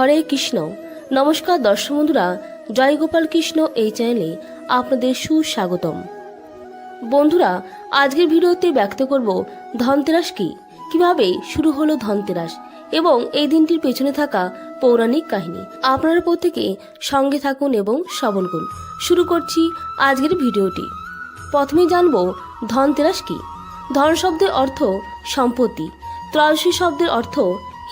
হরে কৃষ্ণ। নমস্কার দর্শক বন্ধুরা, জয় গোপাল কৃষ্ণ এই চ্যানেলে আপনাদের সুস্বাগতম। বন্ধুরা, আজকের ভিডিওতে ব্যক্ত করব ধনতেরাস কি? কীভাবে শুরু হলো ধনতেরাস? এবং এই দিনটির পেছনে থাকা পৌরাণিক কাহিনী। আপনারা প্রত্যেকে সঙ্গে থাকুন এবং শ্রবণ করুন। শুরু করছি আজকের ভিডিওটি। প্রথমে জানব ধনতেরাস কি? ধন শব্দের অর্থ সম্পত্তি। ত্রয়োদশী শব্দের অর্থ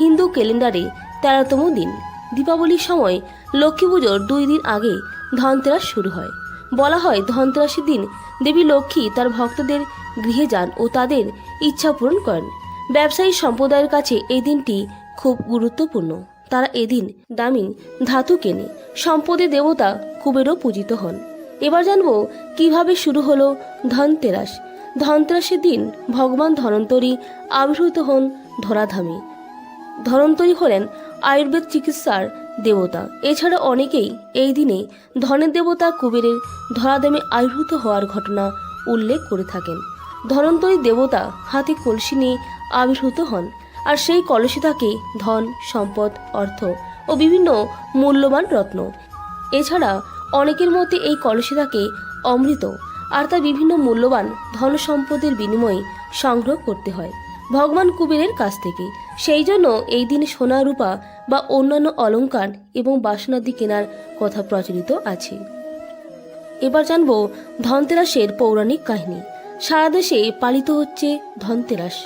হিন্দু ক্যালেন্ডারে তেরোতম দিন। দীপাবলির সময় লক্ষ্মী পুজোর দুই দিন আগে ধনতেরাস শুরু হয়। বলা হয় ধনতেরাসের দিন দেবী লক্ষ্মী তার ভক্তদের গৃহে যান ও তাদের ইচ্ছা পূরণ করেন। ব্যবসায়ী সম্প্রদায়ের কাছে এই দিনটি খুব গুরুত্বপূর্ণ। তারা এদিন দামি ধাতু কেনে। সম্পদের দেবতা কুবেরও পূজিত হন। এবার জানব কীভাবে শুরু হলো ধনতেরাস। ধনতেরাসের দিন ভগবান ধনন্তরী আবির্ভূত হন ধরাধামে। ধনন্তরী হলেন আয়ুর্বেদ চিকিৎসার দেবতা। এছাড়া অনেকেই এই দিনে ধনের দেবতা কুবেরের ধরাধামে আবির্ভূত হওয়ার ঘটনা উল্লেখ করে থাকেন। ধনন্তরী দেবতা হাতে কলসি নিয়ে আবির্ভূত হন আর সেই কলসি থাকে ধন, সম্পদ, অর্থ ও বিভিন্ন মূল্যবান রত্ন। এছাড়া অনেকের মতে এই কলসি থাকে অমৃত আর তা বিভিন্ন মূল্যবান ধন সম্পদের বিনিময়ে সংগ্রহ করতে হয়। ভগবান কুবেরের কাছ থেকে সেই জন্য এই দিন সোনা রূপা বা অন্যান্য অলঙ্কার এবং বাসনাদি কেনার কথা প্রচলিত আছে। এবার জানব ধনতেরাসের পৌরাণিক কাহিনী। সারা দেশে পালিত হচ্ছে ধনতেরাস।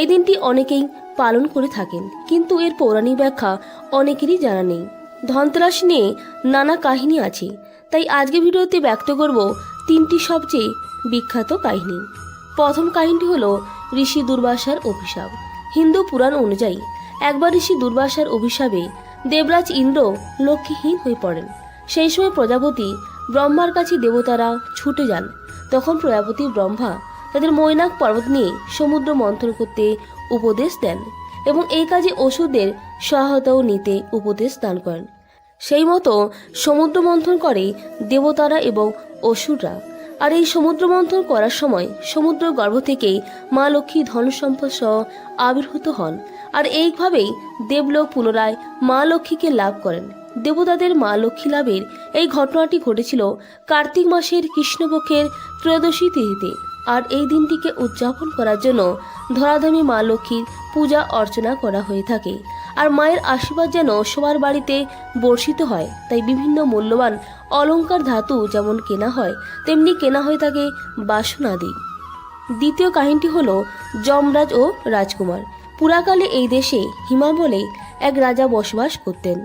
এই দিনটি অনেকেই পালন করে থাকেন, কিন্তু এর পৌরাণিক ব্যাখ্যা অনেকেরই জানা নেই। ধনতেরাস নিয়ে নানা কাহিনী আছে, তাই আজকে ভিডিওতে ব্যক্ত করব তিনটি সবচেয়ে বিখ্যাত কাহিনী। প্রথম কাহিনীটি হলো ঋষি দুর্বাসার অভিশাপ। হিন্দু পুরাণ অনুযায়ী একবার ঋষি দুর্বাসার অভিশাপে দেবরাজ ইন্দ্র লক্ষ্মীহীন হয়ে পড়েন। সেই সময় প্রজাপতি ব্রহ্মার কাছে দেবতারা ছুটে যান। তখন প্রজাপতি ব্রহ্মা তাদের মৈনাক পর্বত নিয়ে সমুদ্র মন্থন করতে উপদেশ দেন এবং এই কাজে অসুরদের সহায়তাও নিতে উপদেশ দান করেন। সেই মতো সমুদ্র মন্থন করে দেবতারা এবং অসুররা আর এই সমুদ্র মন্থন করার সময় সমুদ্র গর্ভ থেকেই মা লক্ষ্মী ধন সম্পদ সহ আবির্ভূত হন। আর এইভাবেই দেবলোক পুনরায় মা লক্ষ্মীকে লাভ করেন। দেবতাদের মা লক্ষ্মী লাভের এই ঘটনাটি ঘটেছিল কার্তিক মাসের কৃষ্ণপক্ষের ত্রয়োদশী তিথিতে। আর এই দিনটিকে উদযাপন করার জন্য ধরাধামী মা লক্ষ্মীর পূজা অর্চনা করা হয়ে থাকে। আর মায়ের আশীর্বাদ যেন সবার বাড়িতে বর্ষিত হয়, তাই বিভিন্ন মূল্যবান অলংকার ধাতু যেমন কেনা হয়, তেমনি কেনা হয়ে থাকে বাসনাদি। দ্বিতীয় কাহিনীটি হল যমরাজ ও রাজকুমার। পুরাকালে এই দেশে হিমা বলে এক রাজা বসবাস করতেন।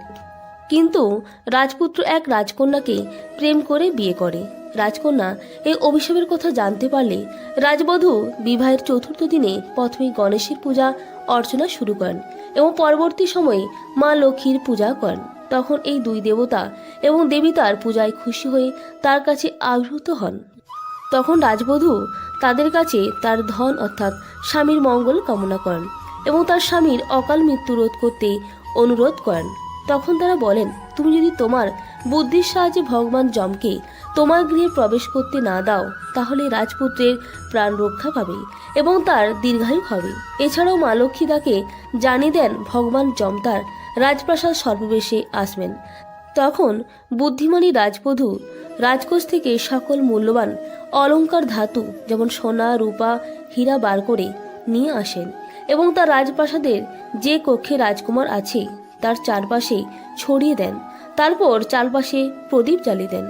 কিন্তু রাজপুত্র এক রাজকন্যাকে প্রেম করে বিয়ে করে। রাজকন্যা এই অভিশাপের কথা জানতে পারলে রাজবধূ বিবাহের চতুর্থ দিনে প্রথমে গণেশের পূজা, অর্চনা শুরু করেন এবং পরবর্তী সময়ে মা লক্ষ্মীর পূজা করেন। তখন এই দুই দেবতা এবং দেবী তার পূজায় খুশি হয়ে তার কাছে আবির্ভূত হন। তখন রাজবধূ তাদের কাছে তার ধন অর্থাৎ স্বামীর মঙ্গল কামনা করেন এবং তার স্বামীর অকাল মৃত্যু রোধ করতে অনুরোধ করেন। তখন তারা বলেন, তুমি যদি তোমার বুদ্ধির সাহায্যে ভগবান যমকে তোমার গৃহে প্রবেশ করতে না দাও, তাহলে রাজপুত্রের প্রাণ রক্ষা পাবে এবং তার দীর্ঘায়ু হবে। এছাড়াও মা লক্ষ্মী তাকে জানিয়ে দেন, ভগবান যম তার রাজপ্রাসাদ সর্ববেশে আসবেন। তখন বুদ্ধিমানী রাজবধূ রাজকোষ থেকে সকল মূল্যবান অলঙ্কার ধাতু, যেমন সোনা, রূপা, হীরা বার করে নিয়ে আসেন এবং তার রাজপ্রাসাদের যে কক্ষে রাজকুমার আছে, তার চারপাশে ছড়িয়ে দেন। তারপর চারপাশে প্রদীপ জ্বালিয়ে দেন।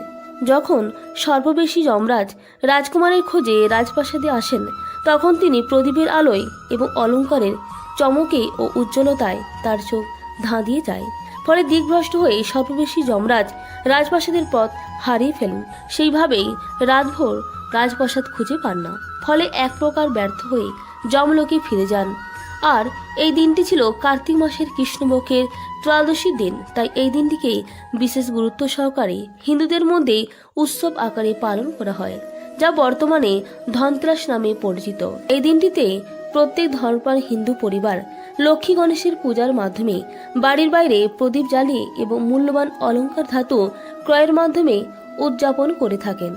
যখন সর্ববেশী যমরাজ রাজকুমারের খোঁজে রাজপ্রাসাদে আসেন, তখন তিনি প্রদীপের আলোয় এবং অলংকারের চমকে ও উজ্জ্বলতায় তার চোখ ধাঁধিয়ে যায়। ফলে দিকভ্রষ্ট হয়ে সর্ববেশী যমরাজ রাজপ্রাসাদের পথ হারিয়ে ফেলেন। সেইভাবেই রাতভর রাজপ্রাসাদ খুঁজে পান না। ফলে এক প্রকার ব্যর্থ হয়ে যমলোকে ফিরে যান। আর এই দিনটি ছিল কার্তিক মাসের কৃষ্ণপক্ষের ত্রয়োদশী দিন। তাই এই দিনটিকে বিশেষ গুরুত্ব সহকারে হিন্দুদের মধ্যে উৎসব আকারে পালন করা হয়, যা বর্তমানে ধনতেরাস নামে পরিচিত। এই দিনটিতে প্রত্যেক ধর্মপ্রাণ হিন্দু পরিবার লক্ষ্মী গণেশের পূজার মাধ্যমে বাড়ির বাইরে প্রদীপ জ্বালিয়ে এবং মূল্যবান অলঙ্কার ধাতু ক্রয়ের মাধ্যমে উদযাপন করে থাকেন।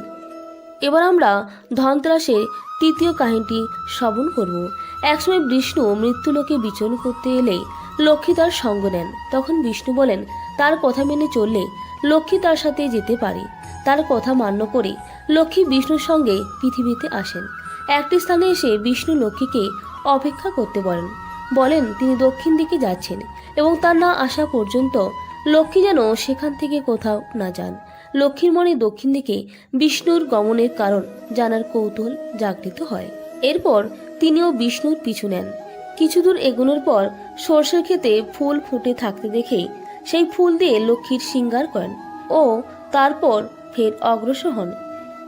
এবার আমরা ধনতেরাসের তৃতীয় কাহিনীটি শ্রবণ করব। একসময় বিষ্ণু মৃত্যুলোকে বিচরণ করতে এলে লক্ষ্মী তার সঙ্গ নেন। তখন বিষ্ণু বলেন, তার কথা মেনে চললে লক্ষ্মী তার সাথে যেতে পারে। তার কথা মান্য করে লক্ষ্মী বিষ্ণুর সঙ্গে পৃথিবীতে আসেন। একটি স্থানে এসে বিষ্ণু লক্ষ্মীকে অপেক্ষা করতে বলেন। বলেন, তিনি দক্ষিণ দিকে যাচ্ছেন এবং তার না আসা পর্যন্ত লক্ষ্মী যেন সেখান থেকে কোথাও না যান। লক্ষ্মীর মনে দক্ষিণ দিকে বিষ্ণুর গমনের কারণ জানার কৌতূহল জাগৃত হয়। এরপর তিনিও বিষ্ণুর পিছু নেন। কিছু দূর এগোনোর পর সর্ষের ক্ষেতে ফুল ফুটে থাকতে দেখে সেই ফুল দিয়ে লক্ষ্মীর শৃঙ্গার করেন ও তারপর ফের অগ্রসর হন।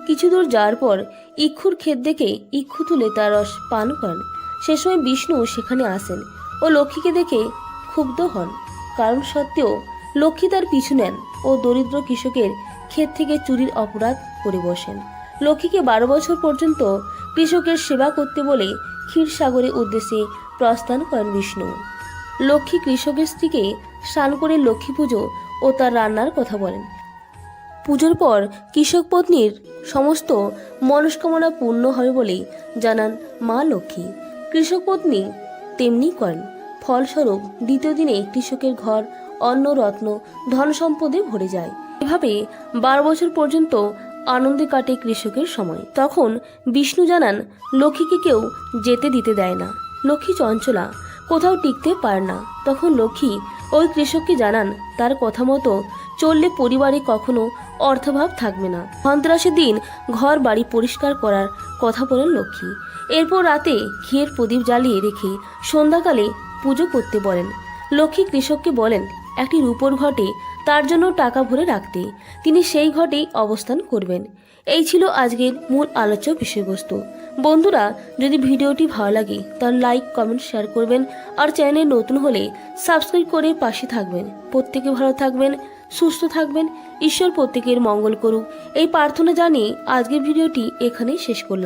কিছু দূর যাওয়ার পর ইক্ষুর ক্ষেত দেখে ইক্ষু তুলে তার রস পান করেন। সে সময় বিষ্ণু সেখানে আসেন ও লক্ষ্মীকে দেখে ক্ষুব্ধ হন। কারণ সত্ত্বেও লক্ষ্মী তার পিছু নেন ও দরিদ্র কৃষকের ক্ষেত থেকে চুরির অপরাধ করে বসেন। লক্ষ্মীকে বারো বছর পর্যন্ত কৃষকের সেবা করতে বলে ক্ষীরসাগরের উদ্দেশ্যে প্রস্থান করেন বিষ্ণু। লক্ষ্মী কৃষকের স্ত্রীকে স্নান করে লক্ষ্মী পুজো ও তার রান্নার কথা বলেন। পুজোর পর কৃষক পত্নীর সমস্ত মনস্কামনা পূর্ণ হবে বলে জানান মা লক্ষ্মী। কৃষক পত্নী তেমনি করেন। ফলস্বরূপ দ্বিতীয় দিনে কৃষকের ঘর, অন্ন, রত্ন, ধন সম্পদে ভরে যায়। এভাবে বারো বছর পর্যন্ত আনন্দে কাটে কৃষকের সময়। তখন বিষ্ণু জানান, লক্ষ্মীকে কেউ যেতে দিতে দেয় না। লক্ষ্মী চঞ্চলা কোথাও টিকতে পারে না। তখন লক্ষ্মী ওই কৃষককে জানান, তার কথা মতো চললে পরিবারে কখনো অর্থভাব থাকবে না। ধনতেরাসের দিন ঘর বাড়ি পরিষ্কার করার কথা বলেন লক্ষ্মী। এরপর রাতে ঘিয়ের প্রদীপ জ্বালিয়ে রেখে সন্ধ্যাকালে পুজো করতে বলেন। লক্ষ্মী কৃষককে বলেন, একটি রূপোর ঘটে, তার জন্য টাকা ভরে রাখতে। তিনি সেই ঘটেই অবস্থান করবেন। এই ছিল আজকের মূল আলোচ্য বিষয়বস্তু। বন্ধুরা, যদি ভিডিওটি ভালো লাগে তাহলে লাইক, কমেন্ট, শেয়ার করবেন আর চ্যানেল নতুন হলে সাবস্ক্রাইব করে পাশে থাকবেন। প্রত্যেকে ভালো থাকবেন, সুস্থ থাকবেন। ঈশ্বর প্রত্যেকের মঙ্গল করুক। এই প্রার্থনা জানিয়ে আজকের ভিডিওটি এখানেই শেষ করলাম।